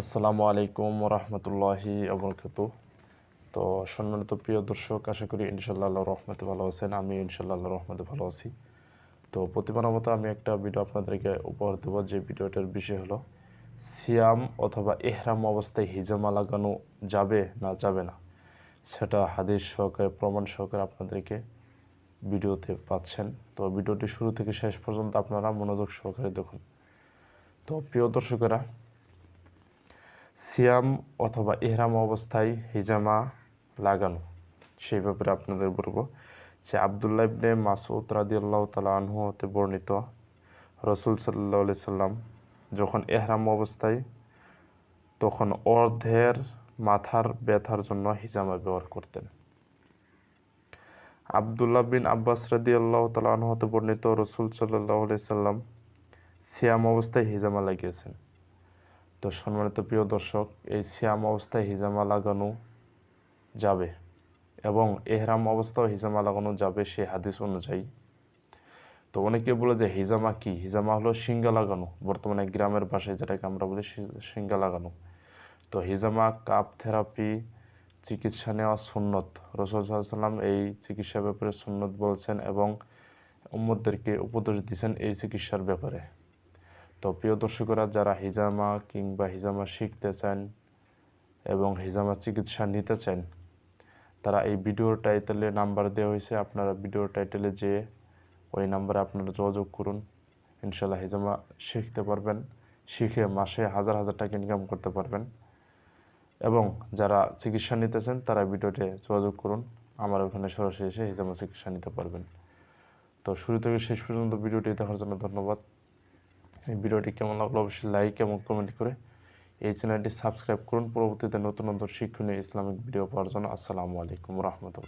আসসালামু আলাইকুম রহমতুল্লাহি আবরকাত তো সম্মানিত প্রিয় দর্শক, আশা করি ইনশাল্লাহ রহমতে ভালো আছেন আমি ইনশাল্লাহ রহমতে ভালো আছি। তো প্রতিবারের মতো আমি একটা ভিডিও আপনাদেরকে উপহার দেবো, যে ভিডিওটার বিষয় হলো, সিয়াম অথবা এহরাম অবস্থায় হিজামা লাগানো যাবে না যাবে না? সেটা হাদিস সহকারে, প্রমাণ সহকারে আপনাদেরকে ভিডিওতে পাচ্ছেন। তো ভিডিওটি শুরু থেকে শেষ পর্যন্ত আপনারা মনোযোগ সহকারে দেখুন। তো প্রিয় দর্শকেরা সিয়াম অথবা ইহরাম অবস্থায় হিজামা লাগানো, সেই ব্যাপারে আপনাদের বলব যে আবদুল্লাহ ইবনে মাসুদ রাদিয়াল্লাহ তালা আনহু হতে বর্ণিত রসুল সাল্লাহ সাল্লাম যখন এহরাম অবস্থায়, তখন অর্ধের মাথার ব্যথার জন্য হিজামা ব্যবহার করতেন। আবদুল্লাহ বিন আব্বাস রাদি আল্লাহ তালা আনহু হতে বর্ণিত রসুল সাল্লাহ সাল্লাম সিয়াম অবস্থায় হিজামা লাগিয়েছেন। তো সম্মানিত প্রিয় দর্শক, এই সিয়াম অবস্থায় হিজামা লাগানো যাবে এবং এহরাম অবস্থাও হিজামা লাগানো যাবে সেই হাদিস অনুযায়ী। তো অনেকে বলে যে হিজামা কি? হিজামা হলো সিঙ্গা লাগানো। বর্তমানে গ্রামের ভাষায় যেটাকে আমরা বলি সিঙ্গা লাগানো। তো হিজামা, কাপ থেরাপি, চিকিৎসা নেওয়া সুন্নত। রসুল সাল্লাম এই চিকিৎসার ব্যাপারে সুন্নত বলছেন এবং উম্মদদেরকে উপদেশ দিয়েছেন এই চিকিৎসার ব্যাপারে। তো প্রিয় দর্শকরা, যারা হিজামা কিংবা হিজামা শিখতে চান এবং হিজামা চিকিৎসা নিতে চান, তারা এই ভিডিওর টাইটেলে নাম্বার দেওয়া হয়েছে। আপনারা ভিডিওর টাইটেলে যেয়ে ওই নাম্বারে আপনারা যোগাযোগ করুন। ইনশাল্লাহ হিজামা শিখতে পারবেন, শিখে মাসে হাজার হাজার টাকা ইনকাম করতে পারবেন। এবং যারা চিকিৎসা নিতে চান, তারা ভিডিওতে যোগাযোগ করুন। আমার ওখানে সরাসরি এসে হিজামা চিকিৎসা নিতে পারবেন। তো শুরু থেকে শেষ পর্যন্ত ভিডিওটি দেখার জন্য ধন্যবাদ। ভিডিওটি কেমন লাগল অবশ্যই লাইক এবং কমেন্ট করে এই চ্যানেলটি সাবস্ক্রাইব করুন। পরবর্তীতে নতুন নতুন শিক্ষণীয় ইসলামিক ভিডিও পাওয়ার জন্য আসসালামু আলাইকুম রহমতুল্লাহ।